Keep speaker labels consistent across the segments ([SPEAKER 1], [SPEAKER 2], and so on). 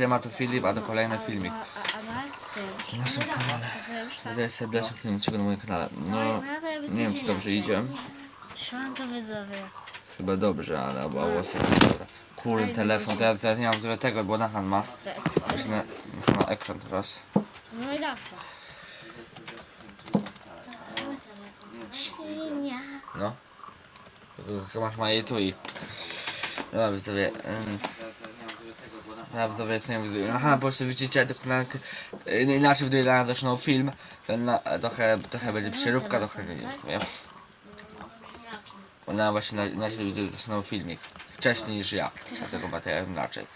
[SPEAKER 1] Siema, tu Filip, a to kolejny filmik.
[SPEAKER 2] Na
[SPEAKER 1] naszym kanale. Wydaje serdecznie filmik na moim kanale. No, nie wiem czy dobrze idzie.
[SPEAKER 2] Widzowie.
[SPEAKER 1] Chyba dobrze, ale albo sobie dobra. Kurde, telefon, to ja, nie mam ogóle tego, bo Nachan ma. Muszę na, na ekran teraz.
[SPEAKER 2] No i dawca.
[SPEAKER 1] No. Masz moje tu i... Dobra, widzowie. Ja widzowie, co nie widzę. Aha, po prostu widzicie, tylko na, y, inaczej widzowie na zaczynał film. Na, trochę, trochę będzie przeróbka, trochę nie wiem. w sumie. Bo na właśnie na, inaczej widzowie zaczynał filmik. Wcześniej niż ja. Dlatego ma teraz inaczej.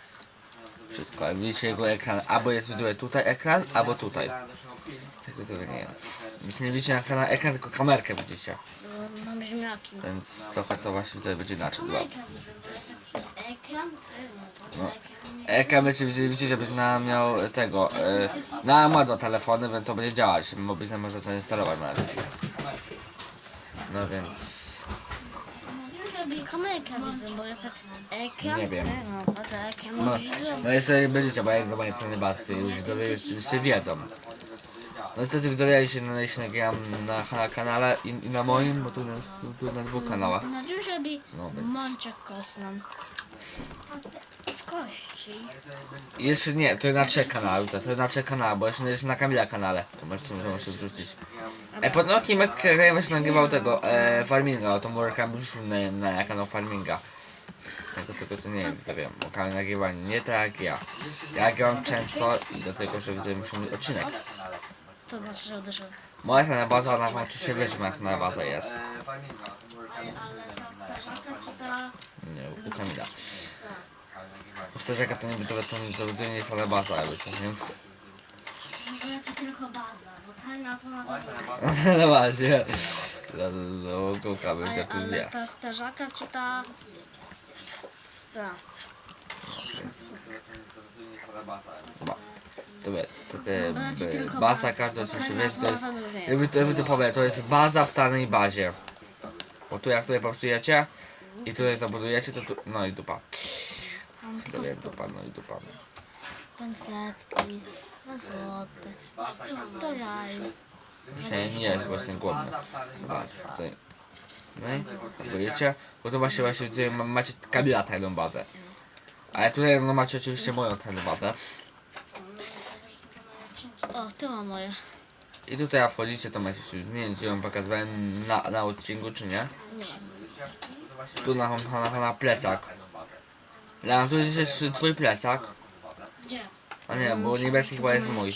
[SPEAKER 1] Wszystko. Jak widzicie jego ekran, albo jest widzowie tutaj ekran, albo tutaj. Tego widzowie nie wiem. Widzicie, nie widzicie na ekrana ekran, tylko kamerkę widzicie.
[SPEAKER 2] Bo Mam ziemniaki.
[SPEAKER 1] Więc trochę to właśnie tutaj będzie inaczej. Była.
[SPEAKER 2] Ekran
[SPEAKER 1] No. Ekran będzie widzicie, widzicie, że będzie na, miał tego. E, na ma dwa telefony, więc to będzie działać. Mobilne można to instalować na razie. No więc.
[SPEAKER 2] Kamerkę widzę, bo ja tak ekran.
[SPEAKER 1] Nie wiem.
[SPEAKER 2] No.
[SPEAKER 1] No, jeszcze będziecie, bo jak mojej strony basty, już widzowie wiedzą. No niestety widzowie, się, na- ja się nagrywam na, na kanale i, i na moim, bo tu na, tu na dwóch kanałach.
[SPEAKER 2] No
[SPEAKER 1] No więc.
[SPEAKER 2] mączek. W kości.
[SPEAKER 1] Jeszcze nie, to na trzech kanałach, to, to na trzech kanałach, bo jeszcze jest na Kamila kanale. To masz co muszę wrzucić. E, pod nokiem jak ja właśnie nagrywał tego e, farminga, to może Kamil wrzucił na, na kanał farminga. Tego, tego to nie wiem, to wiem, bo Kamil nagrywa nie tak jak ja. Ja nagrywam często i do tego, że widzę muszę mieć odcinek.
[SPEAKER 2] To znaczy, że uderzył.
[SPEAKER 1] Moja ta baza na oczywiście wiesz jak na baza jest.
[SPEAKER 2] Ale ta...
[SPEAKER 1] Nie, u Kamila. Jaka to nie to, to, to, to nie jest ale baza, jakby coś, nie?
[SPEAKER 2] To znaczy tylko baza, bo tajna to na pewno.
[SPEAKER 1] No właśnie. No, no, no, kuka będzie
[SPEAKER 2] Ale,
[SPEAKER 1] tu
[SPEAKER 2] ale
[SPEAKER 1] wie.
[SPEAKER 2] ta strażaka czy ta... Ta.
[SPEAKER 1] Chyba. To te baza,
[SPEAKER 2] baza.
[SPEAKER 1] każdy oczywiście
[SPEAKER 2] Tajna
[SPEAKER 1] wie, to jest. Jakby to, jakby to powiem, to jest baza w danej bazie. Bo tu jak tutaj pracujecie i tutaj to budujecie, to tu... No i dupa.
[SPEAKER 2] Mam
[SPEAKER 1] To
[SPEAKER 2] tylko sto.
[SPEAKER 1] dupa, no i dupa.
[SPEAKER 2] Pensetki, dwa złote, to jaj.
[SPEAKER 1] Dzisiaj nie jest właśnie głodny. Dobra, tutaj. No i budujecie, bo to właśnie właśnie tutaj ma- macie Kamila tajną bazę. Ale tutaj no macie oczywiście moją tajną bazę.
[SPEAKER 2] O, tu mam moje.
[SPEAKER 1] I tutaj jak wchodzicie to macie już, nie wiem czy ją pokazywałem na, na odcinku czy nie.
[SPEAKER 2] Nie
[SPEAKER 1] Tu na, na, na, na plecak. Ja, tu jest jeszcze twój plecak.
[SPEAKER 2] Gdzie?
[SPEAKER 1] A nie, bo niebieski chyba jest mój.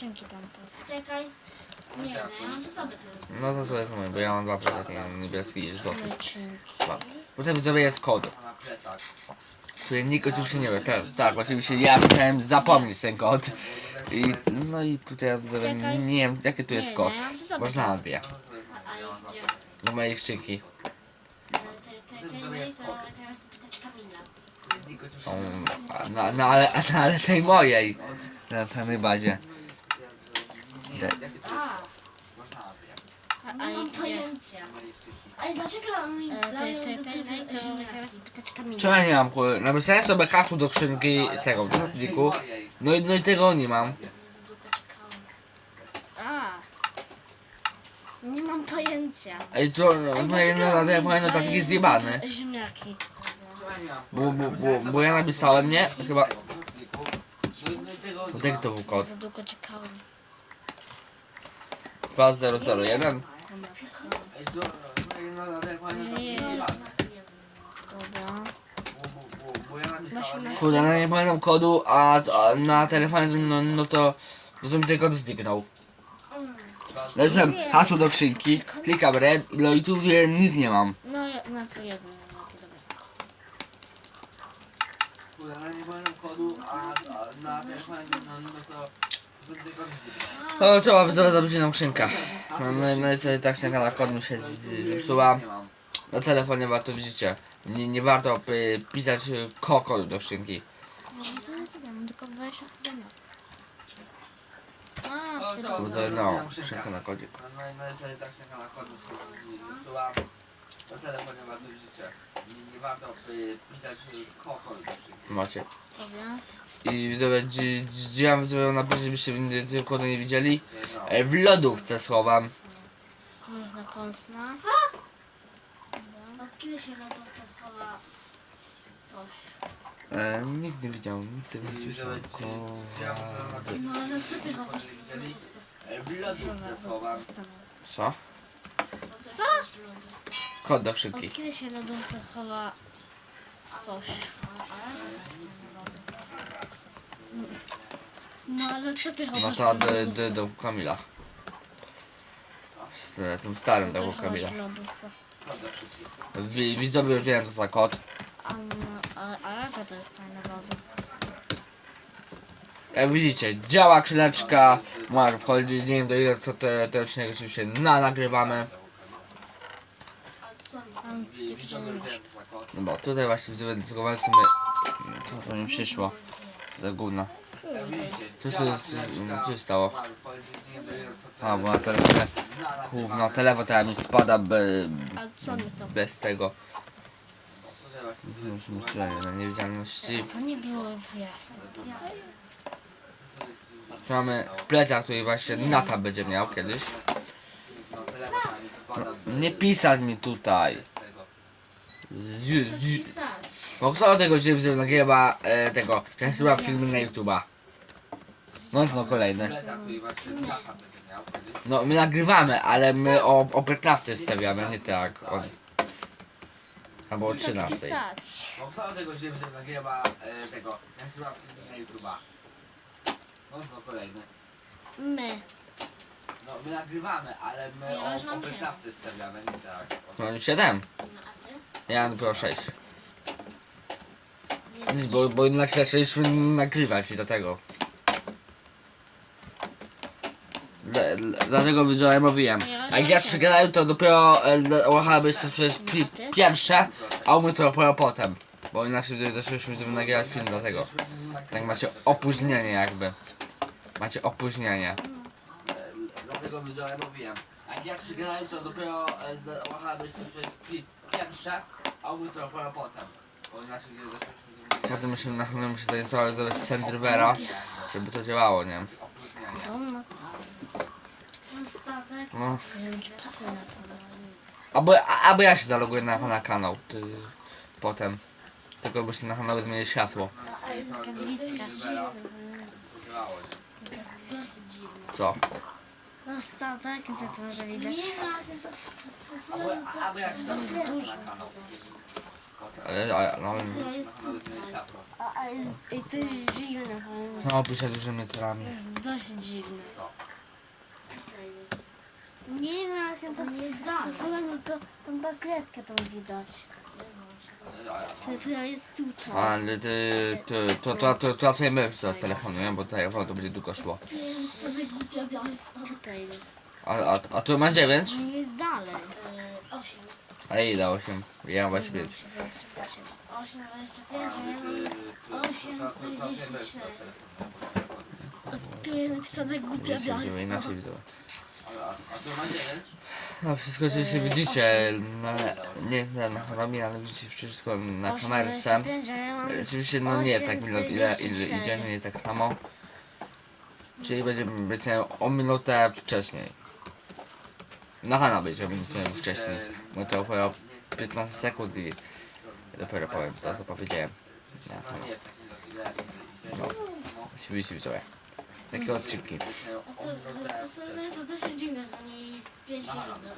[SPEAKER 2] Czekaj. Nie, ja mam to sobie
[SPEAKER 1] No to to jest mój, bo ja mam dwa plecaki, ja mam niebieski i. Dwa. Potem widzowie jest kod. Który nikt oczywiście nie wie. Tak, tak, oczywiście ja musiałem zapomnieć ten kod. I, no i tutaj
[SPEAKER 2] Czekaj.
[SPEAKER 1] nie wiem jaki tu jest
[SPEAKER 2] Nie,
[SPEAKER 1] kod.
[SPEAKER 2] ja sobie.
[SPEAKER 1] Można na dwie. Do mojej skrzynki. Um, a, no, no, ale, no ale tej mojej. Na tej bazie. Te-
[SPEAKER 2] A. A mam pojęcia. Ej, dlaczego mi daje Kamila.
[SPEAKER 1] Czemu ja nie mam kur- Napisałem sobie hasło do skrzynki tego w notatniku. No i, no i tego nie mam.
[SPEAKER 2] A. Nie mam pojęcia.
[SPEAKER 1] Ej to no, moje notatnik jest zjebany.
[SPEAKER 2] Ziemniaki.
[SPEAKER 1] Bo, bo, bo, bo ja napisałem, nie? Chyba... No jaki to był kod?
[SPEAKER 2] Za długo czekałem.
[SPEAKER 1] 2001?
[SPEAKER 2] Dobra.
[SPEAKER 1] Kurde, no nie pamiętam kodu, a, a na telefonie no, no to... To mi ten kod zniknął. Napisałem hasło do skrzynki, klikam red, no i tu wie, nic nie mam.
[SPEAKER 2] No, ja- na co dobra.
[SPEAKER 1] Kurde, no nie pamiętam kodu, a, a na telefonie no, no to... No trzeba widzowie zrobić jedną skrzynkę. No, no, no i sobie tak skrzynka na kod mi się zepsuła. Na telefonie warto widzicie. Nie, nie warto y, pisać y, ko- kodu do skrzynki.
[SPEAKER 2] No, to nie mam tylko 20 ziemniaków. A,
[SPEAKER 1] Kurde, no, skrzynka na kodzik. No, no i sobie tak skrzynka na kod mi się zepsuła.
[SPEAKER 3] Na telefonie ładuje życie. Nie, warto y, pisać kochol.
[SPEAKER 1] Macie. I dzi- dzi- dzi- ja na pewno byście tylko nie widzieli.
[SPEAKER 3] No.
[SPEAKER 1] E, w lodówce schowam.
[SPEAKER 2] Można kąsna.
[SPEAKER 4] Co? Od kiedy się na to chowa coś?
[SPEAKER 1] E, nikt nie widział, nikt tego nie
[SPEAKER 3] na
[SPEAKER 4] No ale co ty chowasz?
[SPEAKER 3] widzieli? E, W lodówce schowam.
[SPEAKER 1] Co?
[SPEAKER 4] Co?
[SPEAKER 1] Kod do szybki.
[SPEAKER 2] Od kiedy się lodówce chowa coś?
[SPEAKER 4] No ale co ty chowasz?
[SPEAKER 1] No to do, do, do Kamila. Z e, tym starym tego
[SPEAKER 2] Ty
[SPEAKER 1] Kamila.
[SPEAKER 2] chowasz w lodówce.
[SPEAKER 3] Kod do.
[SPEAKER 1] Wi- Widzowie już wiem co za kod.
[SPEAKER 2] A, no, a, a jaka to jest fajna baza?
[SPEAKER 1] Jak widzicie, działa skrzyneczka. Może wchodzić, nie wiem do ile to te, te odcinek oczywiście na nagrywamy.
[SPEAKER 2] Tam
[SPEAKER 3] Wi- Widzowie już wiem co za kod.
[SPEAKER 1] No bo tutaj właśnie widzowie zachowałem sobie. To, mi przyszło. Za gówno. Co to- co- się stało? A, bo na
[SPEAKER 3] nagrywamy.
[SPEAKER 1] Gówno, telefon teraz mi spada be, bez tego. Musimy strzelać na niewidzialności.
[SPEAKER 2] To nie było jasne.
[SPEAKER 1] Mamy plecak, który właśnie Nata będzie miał kiedyś.
[SPEAKER 3] No, telefon
[SPEAKER 1] Nie pisać mi tutaj. Z, z,
[SPEAKER 4] Pisać.
[SPEAKER 1] bo kto tego się wziął nagrywa e, tego, kręciła filmy na YouTube'a. No jest no
[SPEAKER 3] kiedyś.
[SPEAKER 1] No my nagrywamy, ale my o, o 15 stawiamy, nie tak. O, albo o 13.
[SPEAKER 2] Pisać.
[SPEAKER 3] Bo kto tego się wziął nagrywa e, tego, kręciła filmy na YouTube'a. No no kolejny.
[SPEAKER 2] My.
[SPEAKER 3] No my nagrywamy, ale my o, o 15 stawiamy, nie tak.
[SPEAKER 1] Już 7.
[SPEAKER 4] No a ty?
[SPEAKER 1] Ja mam dopiero 6. Nic, bo, bo jednak zaczęliśmy nagrywać i do tego. Dla- dla- Dlatego widziałem, mówiłem. Jak ja przegrałem, to dopiero Łachała by to przecież pi- pierwsze, a u mnie to dopiero potem. Bo inaczej zaczęliśmy żeby nagrywać film dlatego. Tak macie opóźnienie jakby. Macie opóźnienie.
[SPEAKER 3] E, Dlatego widziałem, mówiłem. Jak ja przegrałem, to dopiero Łachała by to przecież pi- pierwsze, a u mnie to dopiero potem. Bo inaczej
[SPEAKER 1] Potem musimy na chwilę muszę zainstalować do serwera, żeby to działało, nie?
[SPEAKER 4] statek.
[SPEAKER 1] No. Albo, a- albo ja się zaloguję na pana kanał. Ty, potem. Tylko muszę na kanale zmienić
[SPEAKER 4] jest
[SPEAKER 2] Kapliczka.
[SPEAKER 3] Serwera. To działało, nie?
[SPEAKER 4] dość dziwne.
[SPEAKER 1] Co?
[SPEAKER 2] No statek, gdzie to może
[SPEAKER 4] Nie
[SPEAKER 2] widać?
[SPEAKER 4] no, to co
[SPEAKER 3] Albo, jak zaloguję na kanał.
[SPEAKER 1] Ale, ale, no, ale,
[SPEAKER 4] to jest
[SPEAKER 3] światło.
[SPEAKER 2] A, a jest, i to jest dziwne, powiem.
[SPEAKER 1] no pisze dużymi literami.
[SPEAKER 2] Jest dość dziwne.
[SPEAKER 4] tutaj jest.
[SPEAKER 2] Nie no, jak to jest no to tą bagretkę tam widać. To, to jest tutaj.
[SPEAKER 1] Ale ty, ty, to, to, to, to, to nie będę przy telefonu, nie? Bo telefon to będzie długo szło.
[SPEAKER 4] Wiem sobie głupia białystka.
[SPEAKER 2] Tutaj jest.
[SPEAKER 1] A, a, a tu ma 9?
[SPEAKER 2] Nie jest dalej.
[SPEAKER 4] E, Osiem.
[SPEAKER 1] A ile 8? Ja mam 25.
[SPEAKER 4] Osiem, dwadzieścia pięć, ja mam osiem, czterdzieści.
[SPEAKER 2] Tu jest napisane głupia
[SPEAKER 1] inaczej widzą.
[SPEAKER 3] A, a to ma 9?
[SPEAKER 1] No wszystko oczywiście widzicie, no, nie na, na chorobie, ale widzicie wszystko na kamerce. Oczywiście no nie tak minut, ile, ile idzie, nie tak samo. Czyli będzie, będzie o minutę wcześniej. Na Hanna będzie minutę wcześniej. Bo to dopiero 15 sekund i dopiero powiem to co powiedziałem. Na
[SPEAKER 3] No.
[SPEAKER 1] No. Oczywiście widzowie. Takie odcinki.
[SPEAKER 4] To, to, też jest dziwne, że oni piesi widzą.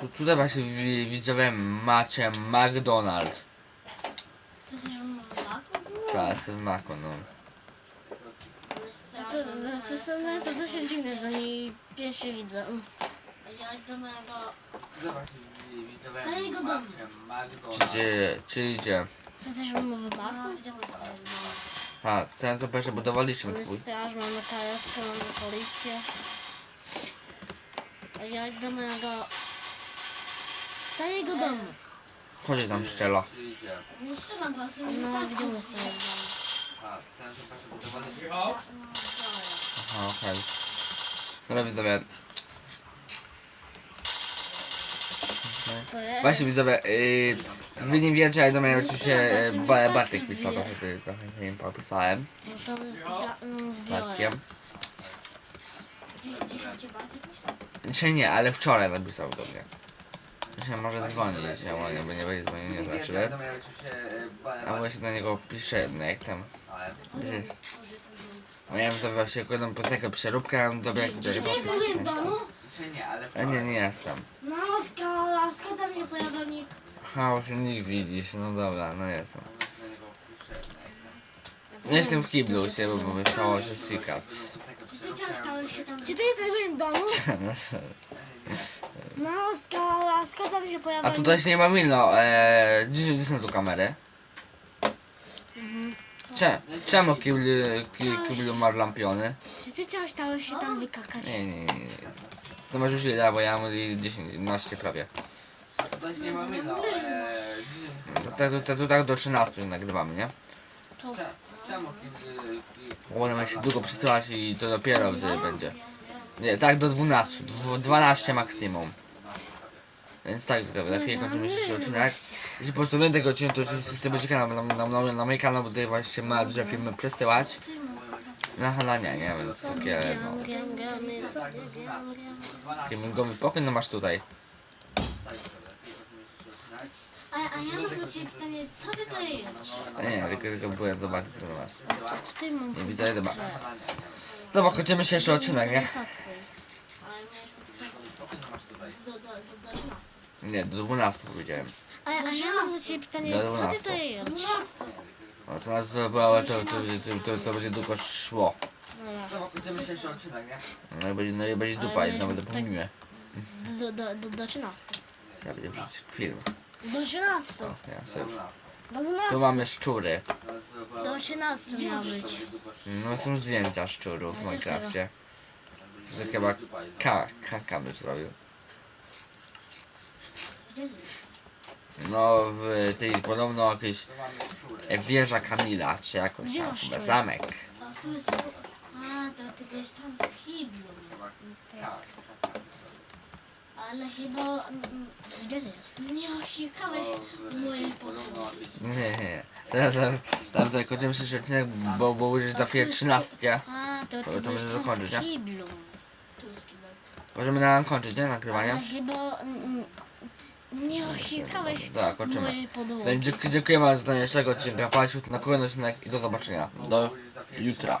[SPEAKER 1] Tu, tutaj właśnie wi- widzowie macie McDonald's.
[SPEAKER 4] To też on ma laku?
[SPEAKER 1] Teraz w Macu, no.
[SPEAKER 2] To, to, to, są- to też jest dziwne, że oni piesi widzą.
[SPEAKER 4] Ja do mojego... Z tego domu.
[SPEAKER 1] Gdzie, czy idzie?
[SPEAKER 2] To też on ma wybaku.
[SPEAKER 4] No, widziałeś to
[SPEAKER 1] A, ten co pierwszy budowaliśmy
[SPEAKER 2] Mamy
[SPEAKER 1] twój.
[SPEAKER 2] straż, mamy karetkę, mamy policję. A ja do mojego... Starego domu.
[SPEAKER 1] Chodzi tam
[SPEAKER 3] idzie?
[SPEAKER 4] Nie strzelam po prostu,
[SPEAKER 2] No,
[SPEAKER 4] tak
[SPEAKER 2] widzimy
[SPEAKER 4] po prostu.
[SPEAKER 2] starego domu.
[SPEAKER 3] A, ten co pierwszy budowaliśmy.
[SPEAKER 4] No,
[SPEAKER 1] Aha, okej. Dobra widzowie.
[SPEAKER 2] To jest.
[SPEAKER 1] Właśnie widzowie, yy, wy nie wiecie, ale do mnie oczywiście e, ba, Bartek pisał, trochę, ty- trochę im popisałem.
[SPEAKER 2] No to zbia- mm,
[SPEAKER 1] z
[SPEAKER 2] zbiorę.
[SPEAKER 1] Bartkiem.
[SPEAKER 4] Dzisiaj cię Bartek pisał.
[SPEAKER 1] Dzisiaj nie, ale wczoraj napisał do mnie. Dzisiaj może dzwonić, ja nie, bo nie będzie dzwonił, nie zobaczymy.
[SPEAKER 3] ba-
[SPEAKER 1] A właśnie do niego piszę jedno, jak tam.
[SPEAKER 3] ale-
[SPEAKER 1] Wiecie, Miałem to właśnie jakąś piosenkę przeróbkę, a on dobie jak to
[SPEAKER 4] Czy ty jesteś w domu?
[SPEAKER 3] Dzisiaj nie, ale
[SPEAKER 1] A nie, nie jestem.
[SPEAKER 4] No, skala, skala tam się pojawia nick.
[SPEAKER 1] A, właśnie nie widzisz, no dobra, no jestem.
[SPEAKER 3] Do niego tam.
[SPEAKER 1] No jestem w kiblu u siebie, bo myślało, że sikat.
[SPEAKER 4] Czy ty ciąż tam się tam...
[SPEAKER 2] Czy ty jesteś w moim domu?
[SPEAKER 4] No, skala, skala tam się pojawia
[SPEAKER 1] A tutaj się nie ma milno, eee, gdzie gdzie są tu kamery? Cze, czemu kiblu, ki, kiblu lampiony?
[SPEAKER 2] Czy ty chciałeś tam się tam wykakać?
[SPEAKER 1] Nie, nie, nie, nie. To masz już ile, bo ja mam 10, 11 prawie.
[SPEAKER 3] Tutaj nie mamy no,
[SPEAKER 1] To, to, to, to, to tak do 13 nagrywamy, nie?
[SPEAKER 3] cze- Czemu kiedy...
[SPEAKER 1] Bo One ma się długo przesyłać i to dopiero wtedy będzie. Nie, tak do 12, dwu- 12 maksimum. Więc tak, to za chwilę kończymy dzisiejszy odcinek. Jeśli po prostu będę tego odcinka, to oczywiście sobie kanał na, na, na, na mój kanał, bo tutaj właśnie ma duże filmy przesyłać. Na halania, nie? Więc takie, no. Taki mingowy pokój, no masz tutaj.
[SPEAKER 4] A, a ja mam do ciebie pytanie, co ty to jesz?
[SPEAKER 1] Nie, tylko, tylko byłem zobaczyć, co to masz.
[SPEAKER 2] Tutaj mam
[SPEAKER 1] Nie widzę, chyba. Dobra, kończymy dzisiejszy odcinek, nie?
[SPEAKER 4] Ale miałeś do, do, do 13.
[SPEAKER 1] Nie, do 12 powiedziałem.
[SPEAKER 2] A, a ja mam do ciebie pytanie,
[SPEAKER 1] Do
[SPEAKER 2] co ty
[SPEAKER 1] 12.
[SPEAKER 2] to jesz?
[SPEAKER 4] 12.
[SPEAKER 1] No to nas to było, to, to, to, to, to będzie długo szło.
[SPEAKER 3] Odcinek, nie?
[SPEAKER 1] No i będzie, no i będzie dupa i nawet pomimo.
[SPEAKER 2] Do, do, do, do 13.
[SPEAKER 1] Ja będę wrzucić film.
[SPEAKER 2] Do 13.
[SPEAKER 1] O, ja sobie już.
[SPEAKER 2] Do
[SPEAKER 1] Tu
[SPEAKER 2] 12.
[SPEAKER 1] mamy szczury.
[SPEAKER 2] Do 13 miał być.
[SPEAKER 1] No są zdjęcia szczurów w Minecrafcie. To chyba ka, kaka by zrobił. No w tej podobno jakieś wieża Kamila, czy jakoś tam chyba
[SPEAKER 2] to?
[SPEAKER 1] zamek.
[SPEAKER 4] A tu jest... A, to ty byłeś tam w kiblu. Ale chyba mm,
[SPEAKER 2] Gdzie ty jest?
[SPEAKER 4] nie osikałeś mojej podróży.
[SPEAKER 1] Nie, nie, nie. Tam, tam, tam kończymy się odcinek, bo, bo jest na chwilę 13.
[SPEAKER 2] A, to
[SPEAKER 1] To-
[SPEAKER 2] ty
[SPEAKER 1] to
[SPEAKER 2] byłeś
[SPEAKER 1] możemy
[SPEAKER 2] tam
[SPEAKER 1] nie?
[SPEAKER 2] w.
[SPEAKER 4] Tu jest kibel.
[SPEAKER 1] Możemy na kończyć, nie?
[SPEAKER 2] Ale
[SPEAKER 1] Nagrywanie?
[SPEAKER 2] chyba mm, nie osiekałeś
[SPEAKER 1] Tak, kończymy. Więc dziękujemy za oglądanie tego odcinka. Patrzcie na kolejny odcinek i do zobaczenia. Do jutra.